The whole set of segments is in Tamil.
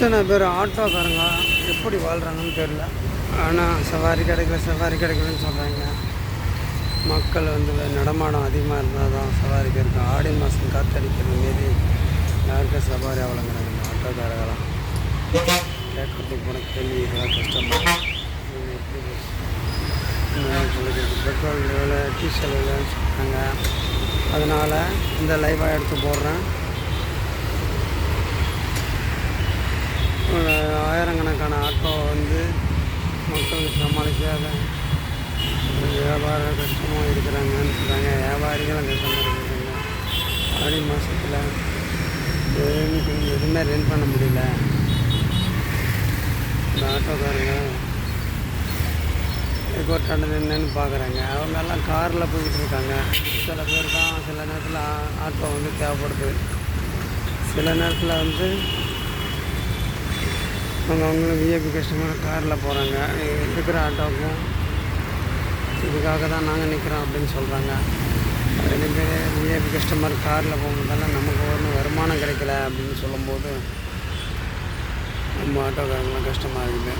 இத்தனை பேர் ஆட்டோக்காரங்க எப்படி வாழ்கிறாங்கன்னு தெரியல. ஆனால் சவாரி கிடைக்கல சவாரி கிடைக்கலன்னு சொல்கிறாங்க மக்கள் வந்து நடமாடம் அதிகமாக இருந்தால் தான் சவாரிக்கு இருக்கும் ஆடி மாதம் காத்தடிக்கிறது மாரி யாருக்கும் சவாரி அவ்வளோங்கிறாங்க ஆட்டோக்காரங்களாம். கேட்கறதுக்கு போன கேள்வி இதெல்லாம் கஷ்டமாக எப்படி பெட்ரோல் விலை டீசல் விலைன்னு சொல்கிறாங்க அதனால் இந்த லைவாக எடுத்து போடுறேன் ஒரு ஆயிரக்கணக்கான ஆட்டோ வந்து மக்களுக்கு சமாளிக்காத வியாபாரம் வியாபார கஷ்டமாக இருக்கிறாங்கன்னு சொல்கிறாங்க வியாபாரிகளும் கஷ்டமாக இருக்கிறாங்க. ஆடி மாதத்தில் எதுவுமே ரன் பண்ண முடியல. இந்த ஆட்டோக்காரங்க கோட்டாண்டு என்னன்னு பார்க்குறாங்க அவங்க எல்லாம் காரில் போய்கிட்டு இருக்காங்க. சில பேர் தான் சில நேரத்தில் ஆட்டோ வந்து தேவைப்படுது. சில நேரத்தில் வந்து அவங்க அவங்களும் விஐபி கஸ்டமர் காரில் போகிறாங்க இருக்கிற ஆட்டோவுக்கும் இதுக்காக தான் நாங்கள் நிற்கிறோம் அப்படின்னு சொல்கிறாங்க ரெண்டு பேர் விஐபி கஸ்டமர் காரில் போகும்போதெல்லாம் நமக்கு ஒன்றும் வருமானம் கிடைக்கல அப்படின்னு சொல்லும்போது நம்ம ஆட்டோக்காரங்களும் கஷ்டமாக இருக்குது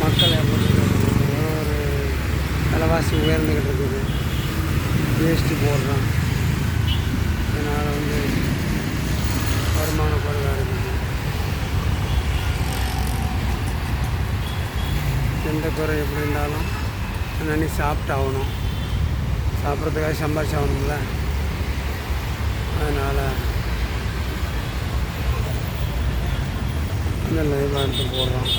மக்கள் எப்படி ஒரு விலைவாசி உயர்ந்துக்கிட்டு இருக்குது. ஜிஎஸ்டி போடுறோம் இதனால் வந்து வருமான குறைவாக இருக்குது எந்த குறை எப்படி இருந்தாலும் அன்னி சாப்பிட்டு ஆகணும் சாப்பிட்றதுக்காக சம்பாரிச்சு ஆகணும்ல அதனால் அந்த லைவாக எடுத்து போடுறோம்.